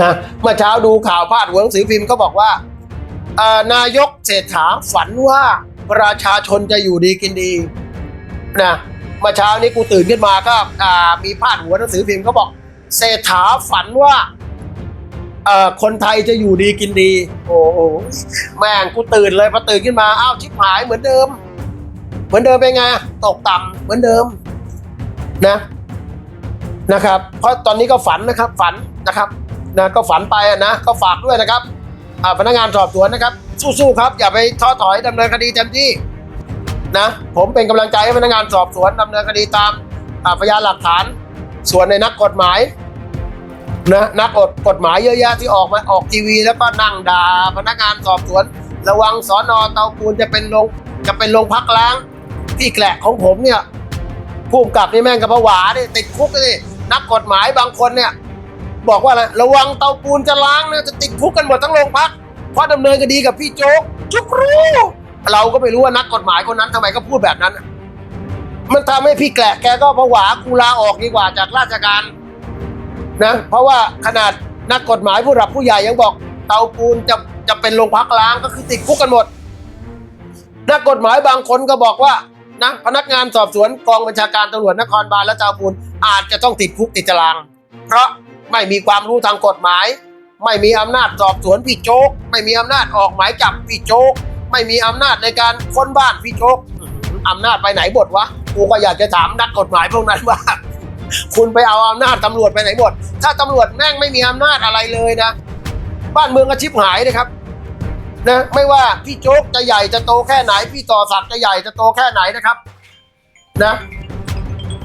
นะเมื่อเช้าดูข่าวพาดหัวหนังสือพิมพ์ก็บอกว่า นายกเศรษฐาฝันว่าประชาชนจะอยู่ดีกินดีนะเมื่อเช้านี้กูตื่นขึ้นมาก็มีพาดหัวหนังสือพิมพ์เขาบอก เศรษฐาฝันว่าคนไทยจะอยู่ดีกินดี โอ้โหแม่งกูตื่นเลยพอตื่นขึ้นมาอ้าวชิบหายเหมือนเดิม เหมือนเดิมเป็นไงตกต่ำเหมือนเดิมนะนะครับ เพราะตอนนี้ก็ฝันนะครับฝันนะครับ นะก็ฝันไปนะก็ฝากด้วยนะครับพนักงานสอบสวนนะครับ สู้ๆครับ อย่าไปท้อถอยดำเนินคดีเต็มที่นะผมเป็นกำลังใจให้พนักงานสอบสวนดำเนินคดีตามพยานหลักฐาน ส่วนในนักกฎหมายนะนักกฎกฎหมายเยอะแยะที่ออกมาออกทีวี แล้วก็นั่งด่าพนักงานสอบสวน ระวังสอนอเตาปูนจะเป็นโรงจะเป็นโรงพักล้าง ที่แกละของผมเนี่ยผู้กำกับนี่แม่งกับผวาเนี่ยติดคุกเลยนักกฎหมายบางคนเนี่ย บอกว่าอะไรระวังเตาปูนจะล้างนะจะติดคุกกันหมดทั้งโรงพักเพราะดำเนินคดีกับพี่โจ๊กจุกรู้ เราก็ไม่รู้ว่านักกฎหมายคนนั้นทำไมก็พูดแบบนั้น มันทำให้พี่แกละแกก็ผวากูลาออกดีกว่าจากราชการนะเพราะว่าขนาดนักกฎหมายผู้หลักผู้ใหญ่ยังบอก เตาปูนจะจะเป็นโรงพักล้างก็คือติดคุกกันหมด นักกฎหมายบางคนก็บอกว่านะพนักงานสอบสวนกองบัญชาการตำรวจนครบาลและเตาปูนอาจจะต้องติดคุกติดตาราง เพราะ ไม่มีความรู้ทางกฎหมาย ไม่มีอำนาจสอบสวนพี่โจ๊ก ไม่มีอำนาจออกหมายจับพี่โจ๊ก ไม่มีอำนาจในการค้นบ้านพี่โจ๊กอำนาจไปไหนหมดวะ กูก็อยากจะถามนักกฎหมายพวกนั้นว่า คุณไปเอาอำนาจตำรวจไปไหนหมด ถ้าตำรวจแม่งไม่มีอำนาจอะไรเลยนะ บ้านเมืองก็ชิบหายนะครับนะไม่ว่าพี่โจ๊กจะใหญ่จะโตแค่ไหน พี่ต่อศักดิ์จะใหญ่จะโตแค่ไหนนะครับนะ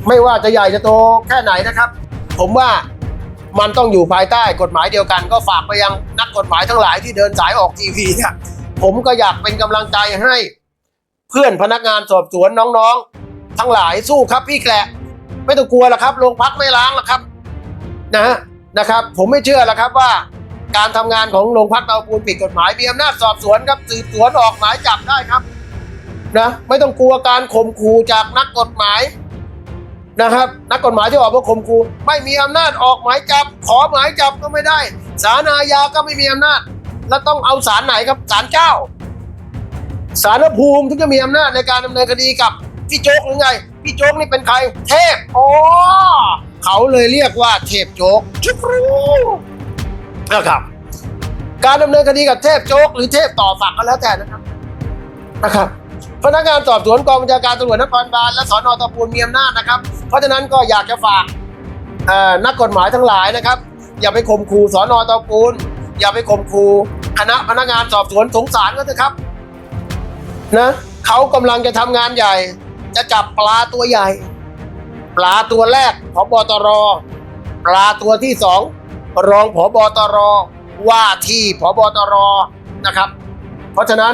ไม่ว่าจะใหญ่จะโตแค่ไหนนะครับ ผมว่า มันต้องอยู่ภายใต้กฎหมายเดียวกัน ก็ฝากไปยังนักกฎหมายทั้งหลายที่เดินสายออกทีวีเนี่ยผมก็อยากเป็นกำลังใจให้ เพื่อนพนักงานสอบสวนน้องๆ ทั้งหลายสู้ครับพี่แกละไม่ต้องกลัวหรอกครับโรงพักไม่ล้างหรอกครับนะนะครับ ผมไม่เชื่อหรอกครับว่า การทำงานของโรงพักเตาปูนผิดกฎหมายมีอำนาจสอบสวนครับสืบสวนออกหมายจับได้ครับนะไม่ต้องกลัวการข่มขู่จากนักกฎหมาย นะครับ นักกฎหมายที่ออกมาข่มขู่ไม่มีอำนาจออกหมายจับ ขอหมายจับก็ไม่ได้ศาลอาญาก็ไม่มีอำนาจ แล้วต้องเอาศาลไหนครับศาลเจ้าศาลภูมิถึงจะมีอำนาจในการดำเนินคดีกับพี่โจ๊กหรือไงพี่โจ๊กนี่เป็นใคร เทพอ๋อเขาเลยเรียกว่าเทพโจ๊กจุกรู้นะครับ การดำเนินคดีกับเทพโจ๊กหรือเทพต่อฝักก็แล้วแต่นะครับนะครับพนักงานสอบสวนกองบัญชาการตำรวจนครบาลและสอนอตะปูนมีอำนาจนะครับ เพราะฉะนั้นก็อยากจะฝากนักกฎหมายทั้งหลายนะครับ อย่าไปข่มขู่สอนอตะปูน อย่าไปข่มขู่คณะพนักงานสอบสวนสงสารก็เถอะครับนะเขากำลังจะทำงานใหญ่ จะจับปลาตัวใหญ่ ปลาตัวแรกผบตร ปลาตัวที่สองรองผบตร ว่าที่ผบตรนะครับ เพราะฉะนั้น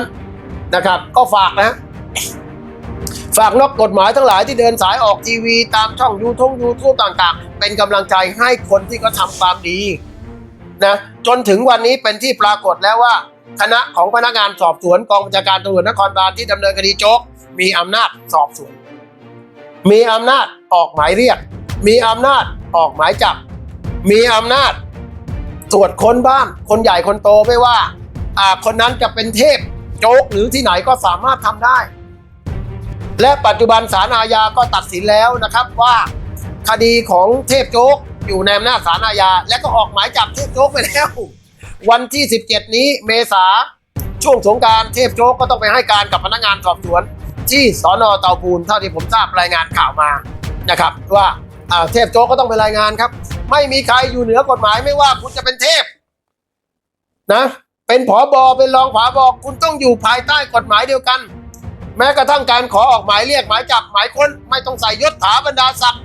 นะครับก็ฝากนะ ฝากนักกฎหมายทั้งหลายที่เดินสายออกทีวีตามช่องยูทูบยูทูบต่างๆ เป็นกำลังใจให้คนที่เขาทำความดีนะจนถึงวันนี้เป็นที่ปรากฏแล้วว่า คณะของพนักงานสอบสวนกองบัญชาการตำรวจนครบาลที่ดำเนินคดีโจ๊กมีอำนาจสอบสวน มีอำนาจออกหมายเรียก มีอำนาจออกหมายจับ มีอำนาจตรวจค้นบ้าน คนใหญ่คนโตไม่ว่าอ่าคนนั้นจะเป็นเทพโจ๊กหรือที่ไหนก็สามารถทำได้ และปัจจุบันศาลอาญาก็ตัดสินแล้วนะครับว่าคดีของเทพโจ๊กอยู่ในอำนาจศาลอาญาและก็ออกหมายจับเทพโจ๊กไปแล้ว วันที่ 17 นี้เมษาช่วงสงการเทพโจ๊กก็ต้องไปให้การกับพนักงานสอบสวน ที่สอนอเตาปูนเท่าที่ผมทราบรายงานข่าวมานะครับ ว่าอ่าเทพโจ๊กก็ต้องไปรายงานครับ ไม่มีใครอยู่เหนือกฎหมายไม่ว่าคุณจะเป็นเทพนะเป็นผอบอเป็นรองผอบอคุณต้องอยู่ภายใต้กฎหมายเดียวกัน แม้กระทั่งการขอออกหมายเรียกหมายจับหมายค้นไม่ต้องใส่ยศถาบรรดาศักดิ์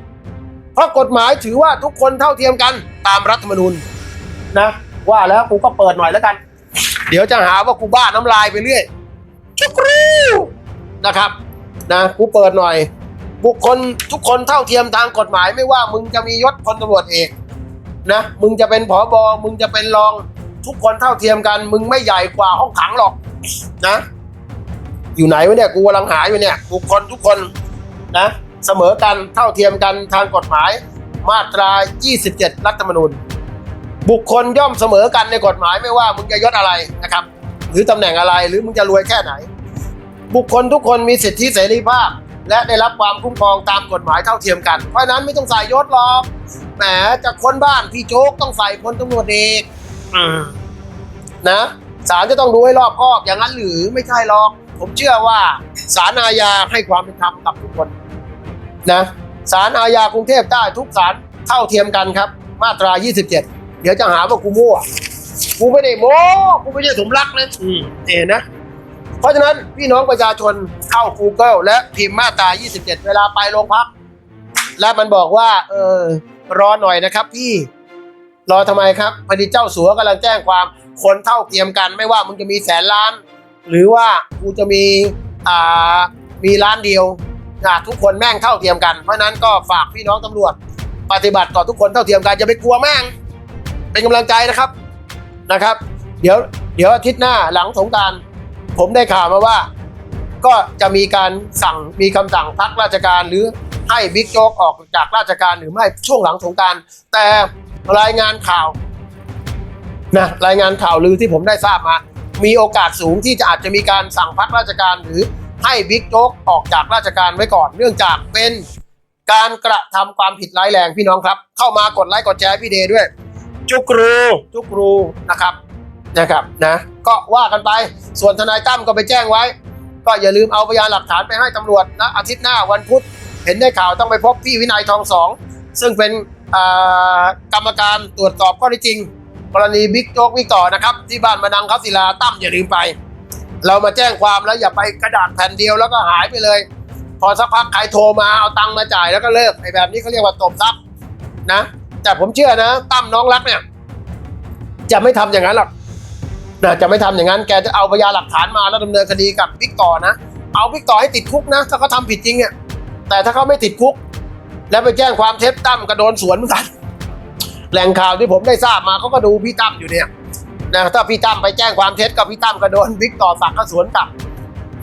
เพราะกฎหมายถือว่าทุกคนเท่าเทียมกันตามรัฐธรรมนูญนะว่าแล้วกูก็เปิดหน่อยแล้วกัน เดี๋ยวจะหาว่ากูบ้าน้ำลายไปเรื่อยชุกรูนะครับนะกูเปิดหน่อย บุคคลทุกคนเท่าเทียมทางกฎหมายไม่ว่ามึงจะมียศพลตำรวจเอกนะมึงจะเป็นผอบอมึงจะเป็นรอง ทุกคนเท่าเทียมกัน มึงไม่ใหญ่กว่าห้องขังหรอกนะ อยู่ไหนวะเนี่ยกูกำลังหาอยู่เนี่ยบุคคลทุกคนนะเสมอกันเท่าเทียมกันทางกฎหมายมาตรา 27 รัฐธรรมนูญ บุคคลย่อมเสมอกันในกฎหมายไม่ว่ามึงจะยศอะไรนะครับ หรือตำแหน่งอะไรหรือมึงจะรวยแค่ไหน บุคคลทุกคนมีสิทธิเสรีภาพ และได้รับความคุ้มครองตามกฎหมายเท่าเทียมกัน เพราะนั้นไม่ต้องใส่ยศหรอกแหมจะค้นบ้านพี่โจ๊กต้องใส่พลตำรวจเอกนะศาลจะต้องดูให้รอบคอบอย่างนั้นหรือไม่ใช่หรอก ผมเชื่อว่าศาลอาญาให้ความเป็นธรรมกับทุกคนนะศาลอาญากรุงเทพใต้ทุกศาลเท่าเทียมกันครับ มาตรา 27 เดี๋ยวจะหาว่ากูมั่วกูไม่ได้โม้กูไม่ใช่สมรักนะอืมเนี่ยนะ เพราะฉะนั้นพี่น้องประชาชนเข้า Google และพิมพ์มาตรา 27 เวลาไปโรงพัก และมันบอกว่า เออรอหน่อยนะครับพี่รอทำไมครับพอดีเจ้าสัวกำลังแจ้งความคนเท่าเทียมกันไม่ว่ามึงจะมีแสนล้าน หรือว่ากูจะมีอ่ามีล้านเดียวอะทุกคนแม่งเท่าเทียมกัน เพราะนั้นก็ฝากพี่น้องตำรวจ ปฏิบัติต่อทุกคนเท่าเทียมกันอย่าไปกลัวแม่ง เป็นกำลังใจนะครับนะครับ เดี๋ยวเดี๋ยวอาทิตย์หน้าหลังสงการผมได้ข่าวมาว่า ก็จะมีการสั่งมีคำสั่งพักราชการหรือให้บิ๊กโจ๊กออกจากราชการหรือไม่ช่วงหลังสงการแต่รายงานข่าวนะรายงานข่าวลือที่ผมได้ทราบมา มีโอกาสสูงที่จะอาจจะมีการสั่งพักราชการหรือให้บิ๊กโจ๊กออกจากราชการไว้ก่อน เนื่องจากเป็นการกระทำความผิดร้ายแรงพี่น้องครับ เข้ามากดไลค์กดแชร์พี่เดย์ด้วย จุกรูจุกรูนะครับนะครับนะก็ว่ากันไปส่วนทนายตั้มก็ไปแจ้งไว้ ก็อย่าลืมเอาพยานหลักฐานไปให้ตำรวจนะอาทิตย์หน้าวันพุธเห็นได้ข่าวต้องไปพบพี่วินัยทองสองซึ่งเป็นอ่ากรรมการตรวจสอบข้อเท็จจริง กรณีบิ๊กโจ๊กบิ๊กต่อนะครับ ที่บ้านมานังคับศิลาตั้มอย่าลืมไป เรามาแจ้งความแล้วอย่าไปกระดาษแผ่นเดียวแล้วก็หายไปเลย พอสักพักใครโทรมาเอาตังค์มาจ่ายแล้วก็เลิกไอ้แบบนี้เขาเรียกว่าตบทรัพย์นะ แต่ผมเชื่อนะตั้มน้องรักเนี่ย จะไม่ทำอย่างนั้นหรอกนะจะไม่ทำอย่างนั้นแกจะเอาพยานหลักฐานมาแล้วดำเนินคดีกับบิ๊กต่อนะเอาบิ๊กต่อให้ติดคุกนะ ถ้าเขาทำผิดจริงเนี่ยแต่ถ้าเขาไม่ติดคุก แล้วไปแจ้งความเท็จตั้มก็โดนสวนเหมือนกัน แหล่งข่าวที่ผมได้ทราบมาเขาก็ดูพี่ตั้มอยู่เนี่ยนะถ้าพี่ตั้มไปแจ้งความเท็จกับพี่ตั้มก็โดนบิ๊กต่อสักก็สวนกลับ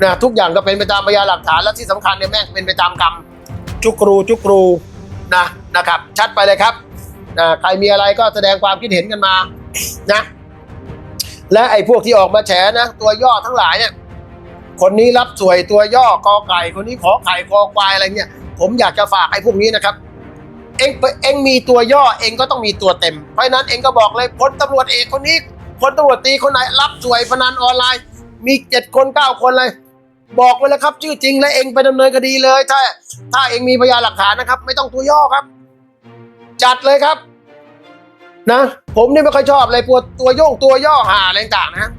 นะทุกอย่างก็เป็นไปตามพยานหลักฐานและที่สำคัญเนี่ยแม่งเป็นไปตามกรรมจุกรูจุกรูนะนะครับ ชัดไปเลยครับนะใครมีอะไรก็แสดงความคิดเห็นกันมานะและไอ้พวกที่ออกมาแฉนะ ตัวย่อทั้งหลายเนี่ยคนนี้รับสวยตัวย่อกอไก่ คนนี้ขอไข่คอควายอะไรเนี่ยผมอยากจะฝากไอ้พวกนี้นะครับ เองเองมีตัวย่อเองก็ต้องมีตัวเต็ม เพราะฉะนั้นเองก็บอกเลยพลตำรวจเอกคนนี้พลตำรวจตีคนไหนรับสวยพนันออนไลน์ มีเจ็ดคนเก้าคนเลย บอกไว้แล้วครับ ชื่อจริงและเองไปดำเนินคดีเลย ถ้า ถ้าเองมีพยานหลักฐานนะครับ ไม่ต้องตัวย่อครับ จัดเลยครับ นะ ผมนี่ไม่ค่อยชอบเลยปวดตัวโยงตัวย่อหาอะไรต่างนะ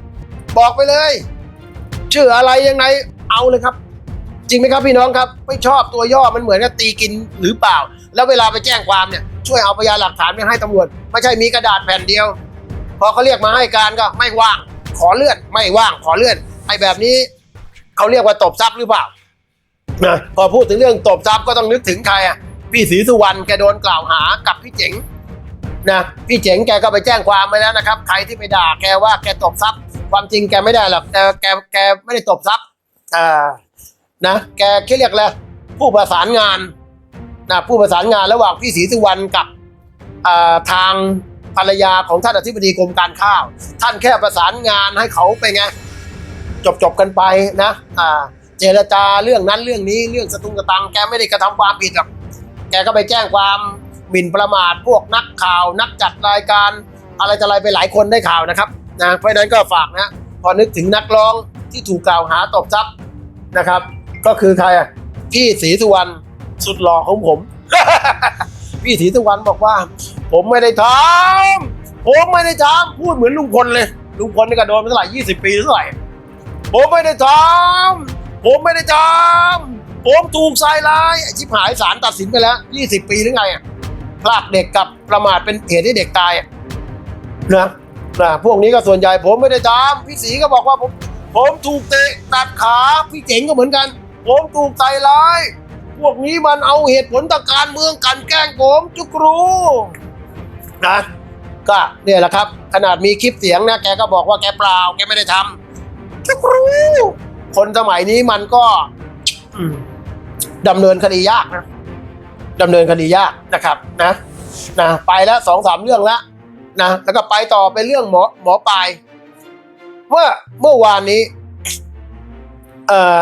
บอกไปเลย ชื่ออะไรยังไงเอาเลยครับ จริงไหมครับพี่น้องครับ ไม่ชอบตัวย่อมันเหมือนกับตีกินหรือเปล่า แล้วเวลาไปแจ้งความเนี่ยช่วยเอาพยานหลักฐานไปให้ตำรวจ ไม่ใช่มีกระดาษแผ่นเดียว พอเขาเรียกมาให้การก็ไม่ว่าง ขอเลื่อนไม่ว่างขอเลื่อนไอ้แบบนี้เขาเรียกว่าตบทรัพย์หรือเปล่านะพอพูดถึงเรื่องตบทรัพย์ก็ต้องนึกถึงใครอะพี่ศรีสุวรรณแกโดนกล่าวหากับพี่เจ๋งนะพี่เจ๋งแกก็ไปแจ้งความไว้แล้วนะครับ ใครที่ไปด่าแกว่าแกตบทรัพย์ ความจริงแกไม่ได้หรอกแกแกแกไม่ได้ตบทรัพย์อ่านะแกแค่เรียกแล้วผู้ประสานงาน นะผู้ประสานงานระหว่างพี่ศรีสุวรรณกับทางภรรยาของท่านอธิบดีกรมการข้าว ท่านแค่ประสานงานให้เขาไปไงจบจบกันไปนะอ่าเจรจาเรื่องนั้นเรื่องนี้เรื่องสตุ้งสตังแกไม่ได้กระทำความผิดหรอกแกก็ไปแจ้งความหมิ่นประมาทพวกนักข่าว นักจัดรายการ อะไรจะอะไรไปหลายคนได้ข่าวนะครับนะเพราะนั้นก็ฝากนะพอนึกถึงนักร้องที่ถูกกล่าวหาตบทรัพย์นะครับ ก็คือใครพี่ศรีสุวรรณ สุดหล่อของผม พี่ศรีสุวรรณบอกว่า ผมไม่ได้ทำผมไม่ได้ทำพูดเหมือนลุงพลเลย ลุงพลนี่ก็โดนมาเท่าไหร่ยี่สิบปีเท่าไหร่ผมไม่ได้ทำผมไม่ได้ทำผมถูกใส่ร้ายชิบหายศาลตัดสินไปแล้วยี่สิบปีหรือไงอะพลากเด็กกับประมาทเป็นเหตุให้เด็กตายนะนะพวกนี้ก็ส่วนใหญ่ผมไม่ได้ทำพี่ศรีก็บอกว่าผม ผมถูกเตะตัดขาพี่เจ๋งก็เหมือนกัน ผมถูกใส่ร้าย พวกนี้มันเอาเหตุผลทางการเมืองกลันแกล้งผมจุกรู้นะก็เนี่ยแหละครับ ขนาดมีคลิปเสียงนะแกก็บอกว่าแกเปล่าแกไม่ได้ทำจุกรู้คนสมัยนี้มันก็อืมดำเนินคดียากนะดำเนินคดียากนะครับ นะนะไปแล้วสองสามเรื่องแล้วนะแล้วก็ไปต่อเป็นเรื่องหมอหมอปลายว่าเมื่อวานนี้ เอ่อ